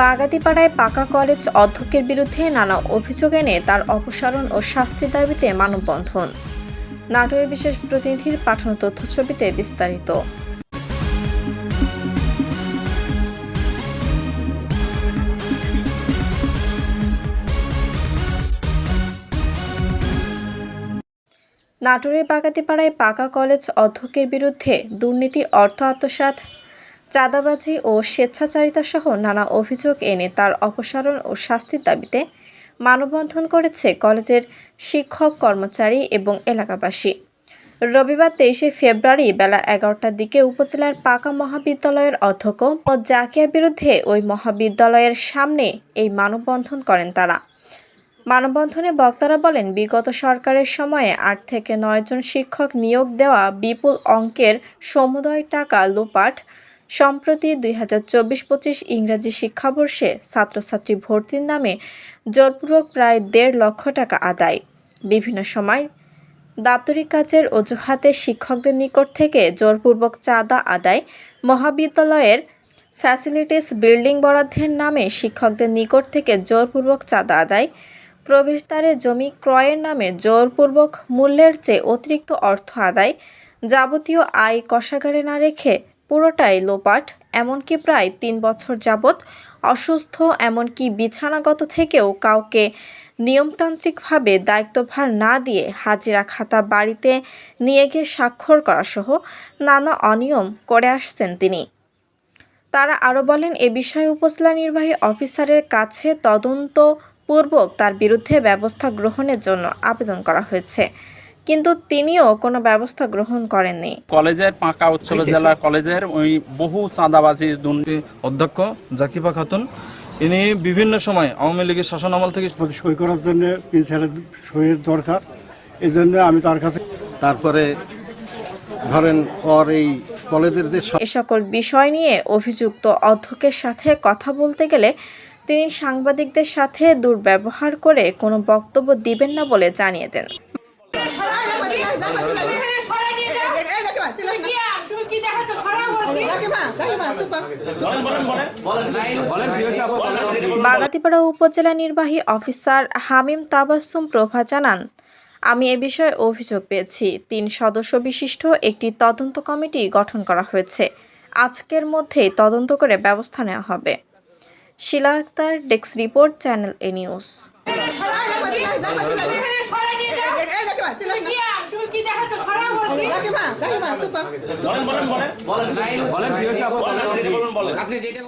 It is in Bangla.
বাগাতিপাড়ায় পাকা কলেজ অধ্যক্ষের বিরুদ্ধে নানা অভিযোগ এনে তার অপসারণ ও শাস্তির দাবিতে মানববন্ধন। নাটোরের বিশেষ প্রতিনিধির পাঠানো তথ্যছবিতে বিস্তারিত। নাটোরের বাগাতিপাড়ায় পাকা কলেজ অধ্যক্ষের বিরুদ্ধে দুর্নীতি, অর্থ আত্মসাৎ চাঁদাবাজি ও স্বেচ্ছাচারিতা সহ নানা অভিযোগ এনে তার অপসারণ ও শাস্তির দাবিতে মানববন্ধন করেছে কলেজের শিক্ষক, কর্মচারী এবং এলাকাবাসী। রবিবার তেইশে ফেব্রুয়ারি বেলা এগারোটার দিকে উপজেলার পাকা মহাবিদ্যালয়ের অধ্যক্ষ ও জাকিয়ার বিরুদ্ধে ওই মহাবিদ্যালয়ের সামনে এই মানববন্ধন করেন তারা। মানববন্ধনে বক্তারা বলেন, বিগত সরকারের সময়ে আট থেকে নয়জন শিক্ষক নিয়োগ দেওয়া বিপুল অঙ্কের সমুদয় টাকা লোপাট সম্প্রতি দুই হাজার চব্বিশ পঁচিশ ইংরাজি শিক্ষাবর্ষে ছাত্রছাত্রী ভর্তির নামে জোরপূর্বক প্রায় দেড় লক্ষ টাকা আদায়। বিভিন্ন সময় দাপ্তরিক কাজের অজুহাতে শিক্ষকদের নিকট থেকে জোরপূর্বক চাঁদা আদায় মহাবিদ্যালয়ের ফ্যাসিলিটিস বিল্ডিং বরাদ্দের নামে শিক্ষকদের নিকট থেকে জোরপূর্বক চাঁদা আদায় প্রবেশদ্বারে জমি ক্রয়ের নামে জোরপূর্বক মূল্যের চেয়ে অতিরিক্ত অর্থ আদায়, যাবতীয় আয় কষাগারে না রেখে পুরোটাই লোপাট, এমনকি প্রায় তিন বছর যাবৎ অসুস্থ, এমনকি বিছানাগত থেকেও কাউকে নিয়মতান্ত্রিকভাবে দায়িত্বভার না দিয়ে হাজিরা খাতা বাড়িতে নিয়ে গিয়ে স্বাক্ষর করাসহ নানা অনিয়ম করে আসছেন তিনি। তারা আরও বলেন, এ বিষয়ে উপজেলা নির্বাহী অফিসারের কাছে তদন্ত পূর্বক তার বিরুদ্ধে ব্যবস্থা গ্রহণের জন্য আবেদন করা হয়েছে। কিন্তু তিনিও কোনো ব্যবস্থা গ্রহণ করেননি। কলেজের পাঁকা উচ্চল জেলা কলেজের ওই বহু চাঁদাবাজি দুর্নীতি অধ্যক্ষ জাকিফা খাতুন ইনি বিভিন্ন সময় আওয়ামী লীগের শাসন আমল থেকে সই করার জন্য সইয়ের দরকার এই জন্য আমি তার কাছে তারপরে ধরেন ওর এই কলেজের এ সকল বিষয় নিয়ে অভিযুক্ত অধ্যক্ষের সাথে কথা বলতে গেলে তিনি সাংবাদিকদের সাথে দুর্ব্যবহার করে কোনো বক্তব্য দিবেন না বলে জানিয়ে দেন। বাগাতিপাড়া উপজেলা নির্বাহী অফিসার হামিম তাবাসসুম প্রভা জানান আমি এ বিষয়ে অভিযোগ পেয়েছি। তিন সদস্য বিশিষ্ট একটি তদন্ত কমিটি গঠন করা হয়েছে। আজকের মধ্যেই তদন্ত করে ব্যবস্থা নেওয়া হবে। Shila Akter desk report channel এ নিউজ তুমি কি দেখাচ্ছ খারাপ বলেন বলেন বলেন বলেন বলেন বলেন আপনি যেটা